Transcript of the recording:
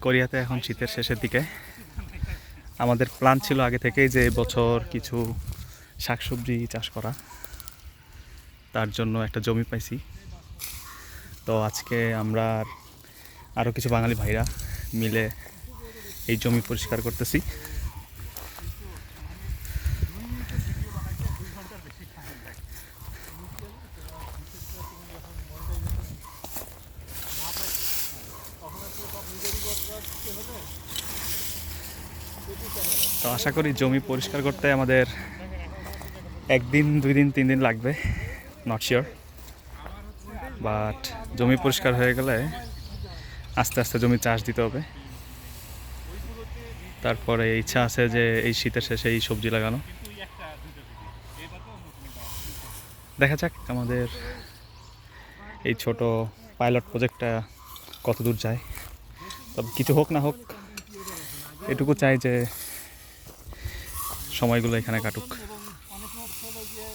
কোরিয়াতে এখন শীতের শেষের দিকে। আমাদের প্ল্যান ছিল আগে থেকেই যে বছর কিছু শাকসবজি চাষ করা। তার জন্য একটা জমি পাইছি। তো আজকে আমরা আরও কিছু বাঙালি ভাইরা মিলে এই জমি পরিষ্কার করতেছি। তো আশা করি জমি পরিষ্কার করতে আমাদের একদিন, দুই দিন, তিন দিন লাগবে নট শিওর বাট জমি পরিষ্কার হয়ে গেলে আস্তে আস্তে জমি চাষ দিতে হবে। তারপরে ইচ্ছা আছে যে এই শীতের শেষে এই সবজি লাগানো। দেখা যাক আমাদের এই ছোট পাইলট প্রজেক্টটা কত দূর যায়। তবে কিছু হোক না হোক এটুকু চাই যে সময়গুলো এখানে কাটুক।